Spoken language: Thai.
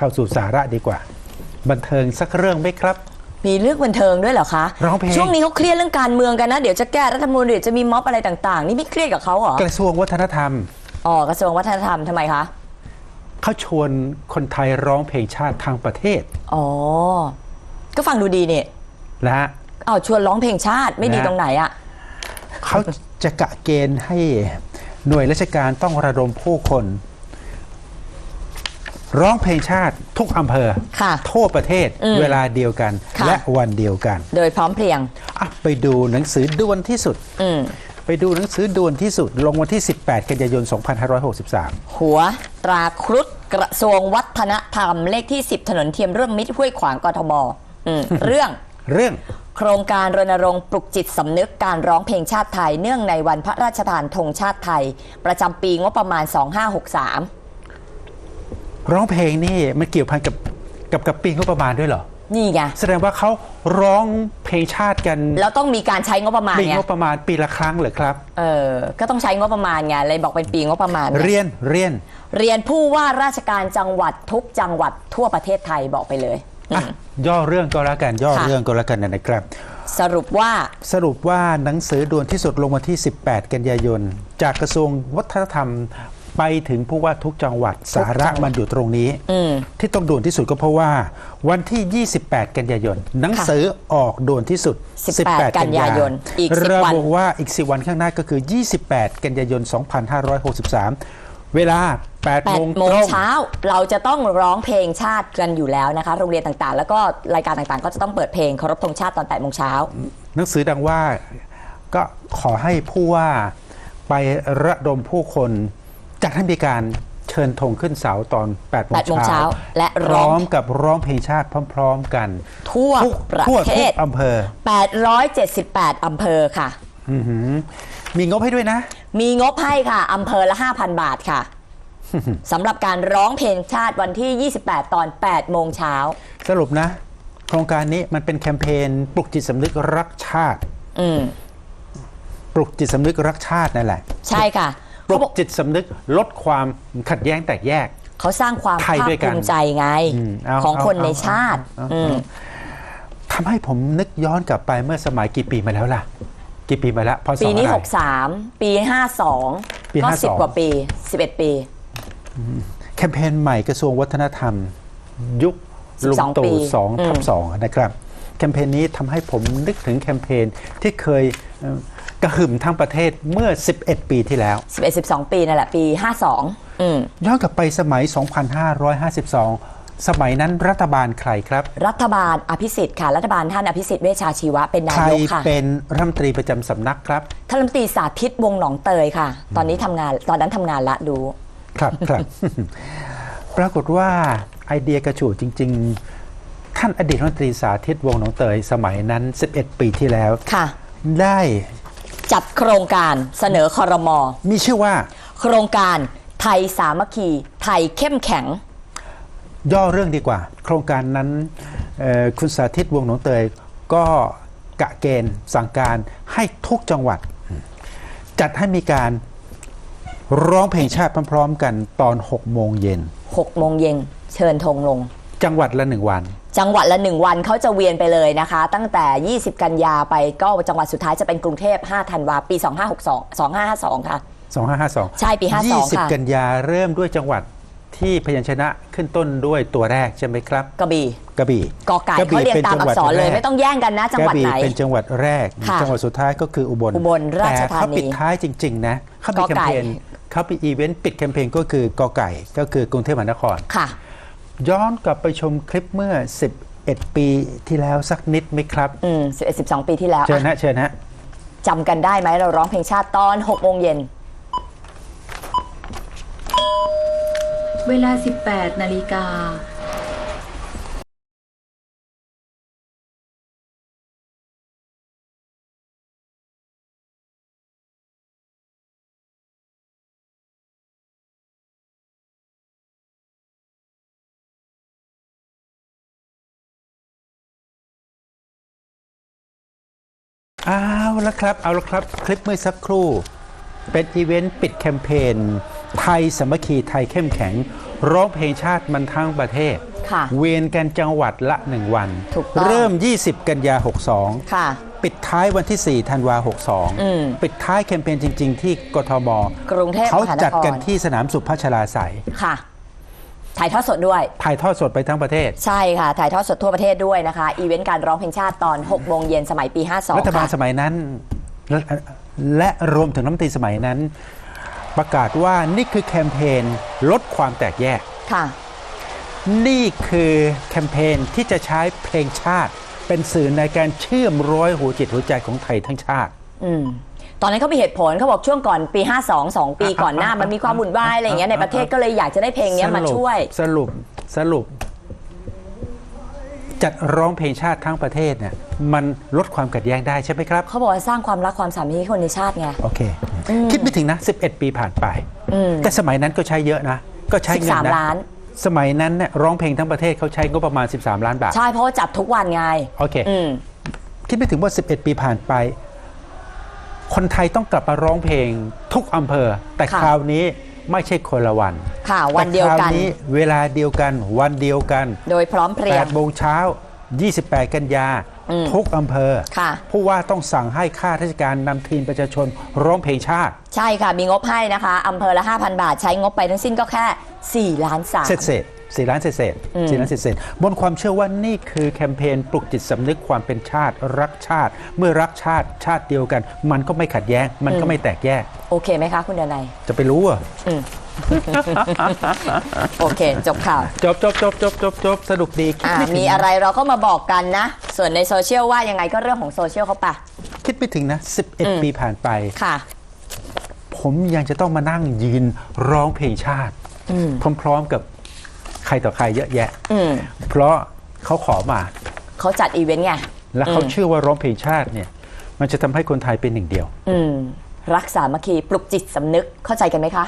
เข้าสู่สาระดีกว่า บันเทิงสักเรื่องไหมครับ มีเรื่องบันเทิงด้วยเหรอคะร้องเพลง ช่วงนี้เขาเครียดเรื่องการเมืองกันนะ เดี๋ยวจะแก้รัฐธรรมนูญเดี๋ยวจะมีม็อบอะไรต่างๆ นี่ไม่เครียดกับเขาเหรอกระทรวงวัฒนธรรมอ๋อกระทรวงวัฒนธรรมทำไมคะเขาชวนคนไทยร้องเพลงชาติทางประเทศอ๋อก็ฟังดูดีเนี่ยนะฮะอ้าวชวนร้องเพลงชาติไม่ดีนะตรงไหนอะเขาจะกะเกณฑ์ให้หน่วยราชการต้องระดมผู้คน ร้องเพลงชาติทุกอำเภอ ค่ะทั่วประเทศอืมเวลาเดียวกัน ค่ะ และวันเดียวกันโดยพร้อมเพรียง อะไปดูหนังสือด่วนที่สุด อืมไปดูหนังสือด่วนที่สุด ลงวันที่ 18 กันยายน 2563 หัวตราครุฑกระทรวงวัฒนธรรมเลขที่ 10 ถนนเทียมร่วมมิตรห้วยขวางกทมอืม เรื่อง เรื่อง โครงการรณรงค์ปลุกจิตสำนึกการร้องเพลงชาติไทย เนื่องในวันพระราชทานธงชาติไทย ประจำปีงบประมาณ 2563 ร้องเพลงนี่มันเกี่ยวพันกับกับกับปีงบประมาณด้วยเหรอ นี่ไง แสดงว่าเขาร้องเพลงชาติกัน แล้วต้องมีการใช้งบประมาณปีไงงบประมาณปีละครั้งเหรอครับ เออ ก็ต้องใช้งบประมาณไงเลยบอกเป็นปีงบประมาณไงเรียนเรียน เรียนผู้ว่าราชการจังหวัดทุกจังหวัดทั่วประเทศไทยบอกไปเลยอือะมย่อเรื่องก็แล้วกันย่อค่ะเรื่องก็แล้วกันนะครับ สรุปว่าสรุปว่าหนังสือด่วนที่สุดลงวันที่ 18 กันยายน จากกระทรวงวัฒนธรรม ไปถึงผู้ว่าทุกจังหวัดสาระมันอยู่ตรงนี้อืมที่ต้องด่วนที่สุดก็เพราะว่า วันที่ 28 กันยายนหนังสือออกด่วนที่สุด 18 กันยายนอีก10ระวันบุว่าอีก 10 วันข้างหน้าก็คือ 28 กันยายน 2563 เวลา8โมง8โมตงรงเช้าเราจะต้องร้องเพลงชาติกันอยู่แล้วนะคะ โรงเรียนต่างๆ แล้วก็รายการต่างๆ ก็จะต้องเปิดเพลงเคารพธงชาติตอน8โมงเช้าหนังสือดังว่าก็ขอให้ผู้ว่าไประดมผู้คน จัดให้มีการเชิญธงขึ้นเสาตอน8โมง8โมงเช้าเช้าและพร้ร้อองมกับร้องเพลงชาติพร้อม ๆ กัน ทั่วทุกประทั่วเททุกศอำเภอ878 อำเภอค่ะ อื้อหือมีงบให้ด้วยนะ มีงบให้ค่ะ อำเภอละ 5,000 บาทค่ะ สำหรับการร้องเพลงชาติวันที่ 28 ตอน 8 โมงเช้า สรุปนะ โครงการนี้มันเป็นแคมเปญปลุกจิตสำนึกรักชาติ อืม ปลุกจิตสำนึกรักชาตินั่นแหละ ใช่ค่ะ ปลุเขากบอกจิตสำนึกลดความขัดแย้งแตกแยก เขาสร้างความไทยภาคด้วยกันภูมิใจไงอืมเอาของคนเอาในเอาชาติเอาเอาอืมทำให้ผมนึกย้อนกลับไปเมื่อสมัยกี่ปีมาแล้วล่ะ กี่ปีมาแล้วพอปีนี้อะไร63 ปี 52ปีก็52 10กว่าปี 11 ปี แคมเปญใหม่กระทรวงวัฒนธรรม ยุคลุง12ปีตู่สองอืมทับสองนะครับ แคมเปญนี้ทำให้ผมนึกถึงแคมเปญที่เคยเอ่อ กระหึ่มทั้งประเทศเมื่อ 11 ปีที่แล้ว 11 12 ปีนั่นแหละปี 52อืมย้อนกลับไปสมัย 2552 สมัยนั้นรัฐบาลใครครับ รัฐบาลอภิสิทธิ์ค่ะ รัฐบาลท่านอภิสิทธิ์เวชชาชีวะเป็นนาใครยกค่ะเป็นรัฐมนตรีประจำสำนักครับ ท่านรัฐมนตรีสาธิตวงศ์หนองเตยค่ะ ตอนนี้ทำงานตอนนั้นทำงานละดู ครับครับ ปรากฏว่าไอเดียกระฉูดจริง ๆ ท่านอดีตรัฐมนตรีสาธิตวงศ์หนองเตยสมัยนั้น 11 ปีที่แล้ว ค่ะ ได้ จัดโครงการเสนอคอรมอมีชื่อว่า โครงการไทยสามัคคี ไทยเข้มแข็ง ย่อเรื่องดีกว่า โครงการนั้นเอ่อคุณสาธิตวงศ์หนองเตยก็กะเกณฑ์สั่งการให้ทุกจังหวัด จัดให้มีการร้องเพลงชาติพร้อมๆกันตอน 6 โมงเย็น 6 โมงเย็น เชิญธงลง จังหวัดละหนึ่งวัน จังหวัดละหนึ่งวันเขาจะเวียนไปเลยนะคะ ตั้งแต่ 20 กันยาไปก็จังหวัดสุดท้ายจะเป็นกรุงเทพ5ธันวาปี 2562 2552 ค่ะ 2552 ใช่ปี 52 ค่ะ20 กันยาเริ่มด้วยจังหวัดที่พยัญชนะขึ้นต้นด้วยตัวแรกใช่ไหมครับกระบี่กระบี่กอไก่ระเขาเรียงตามอักษรเลยไม่ต้องแย่งกันนะ จังหวัดไหนกระบี่เป็นจังหวัดแรกค่ะจังหวัดสุดท้ายก็คืออุบลอุบลราชธานีแต่เขาปิดท้ายจริง ๆ นะเขามีกอแคมไก่เปญเขามีอีเวนต์ปิดแคมเปญก็คือกอไก่ ก็คือกรุงเทพมหานครค่ะ ย้อนกลับไปชมคลิปเมื่อ 11 ปีที่แล้วสักนิดไหมครับ อืม11 12ปีที่แล้วเชิญอะฮะเชิญฮะ จำกันได้ไหมเราร้องเพลงชาติตอน6โมงเย็น เวลา 18 นาฬิกา เอาละครับ เอาละครับ คลิปเมื่อสักครู่ เป็นอีเวนต์ปิดแคมเปญไทยสามัคคีไทยเข้มแข็ง ร้องเพลงชาติมันทั้งประเทศ ค่ะ เวียนกันจังหวัดละ 1 วัน ถูกต้อง เริ่ม 20 กันยา 62 ค่ะ ปิดท้ายวันที่ 4 ธันวา อืม 62 ปิดท้ายแคมเปญจริง ๆ ที่กทมกรุงเทพเขามหานจัดครกันที่สนามสุพัชราไสย ค่ะ ถ่ายทอดสดด้วย ถ่ายทอดสดไปทั้งประเทศ ใช่ค่ะ ถ่ายทอดสดทั่วประเทศด้วยนะคะ อีเวนต์การร้องเพลงชาติตอน6โมงเย็นสมัยปี 52รัฐบาลค่ะสมัยนั้นและและรวมถึงน้ำมนตรีสมัยนั้น ประกาศว่านี่คือแคมเปญลดความแตกแยกค่ะ นี่คือแคมเปญที่จะใช้เพลงชาติ เป็นสื่อในการเชื่อมร้อยหัวจิตหัวใจของไทยทั้งชาติ อืม ตอนนั้นเขามีเหตุผลเขาบอกช่วงก่อนปี 52 2 ปีก่อนหน้า มันมีความวุ่นวายอะไรอย่างเงี้ยในประเทศก็เลยอยากจะได้เพลงเนี้ยมาช่วย สรุปสรุป จัดร้องเพลงชาติทั้งประเทศเนี่ยมันลดความขัดแย้งได้ใช่ไหมครับ เขาบอกว่าสร้างความรักความสามัคคีให้คนในชาติไง โอเค คิดไม่ถึงนะ 11 ปีผ่านไป อืมแต่สมัยนั้นก็ใช้เยอะนะ ก็ใช้เงินนะ13ล้าน สมัยนั้นเนี่ยร้องเพลงทั้งประเทศเขาใช้งบประมาณ 13 ล้านบาท ใช่เพราะว่าจัดทุกวันไง โอเค อืม คิดไม่ถึงว่า 11 ปีผ่านไป คนไทยต้องกลับมาร้องเพลงทุกอำเภอ แต่ค่ะคราวนี้ไม่ใช่คนละวันค่ะวันเดียวกันแต่คราวนี้เวลาเดียวกันวันเดียวกัน โดยพร้อมเพรียง8โมงเช้า 28 กันยาอืมทุกอำเภอค่ะผู้ว่าต้องสั่งให้ข้าราชการนำทีมประชาชนร้องเพลงชาติ ใช่ค่ะ มีงบให้นะคะอำเภอละ 5,000 บาท ใช้งบไปทั้งสิ้นก็แค่ 4 ล้านสามเศษเศษ สี่ล้านเศษเศษอืมสี่ล้านเศษเศษบนความเชื่อว่านี่คือแคมเปญปลุกจิตสำนึกความเป็นชาติรักชาติ เมื่อรักชาติชาติเดียวกัน มันก็ไม่ขัดแย้ง มันก็ไม่แตกแยก โอเคไหมคะคุณเดนัยจะไปรู้อะอืมโอเค จบข่าว จบจบจบจบจบจบสนุกดีคิดอ่าไม่ถึงมีอะไรเราก็มาบอกกันนะ ส่วนในโซเชียลว่ายังไงก็เรื่องของโซเชียลเขาปะคิดไม่ถึงนะอืม11 ปีผ่านไปค่ะ ผมยังจะต้องมานั่งยืนร้องเพลงชาติอืมพร้อมๆกับใครต่อใครเยอะแยะอืมเพราะเขาขอมาเขาจัดอีเวนต์ไง และเขาอืมเชื่อว่าร้องเพลงชาติเนี่ย มันจะทำให้คนไทยเป็นหนึ่งเดียวอืมรักสามัคคีปลุกจิตสำนึกเข้าใจกันไหมคะ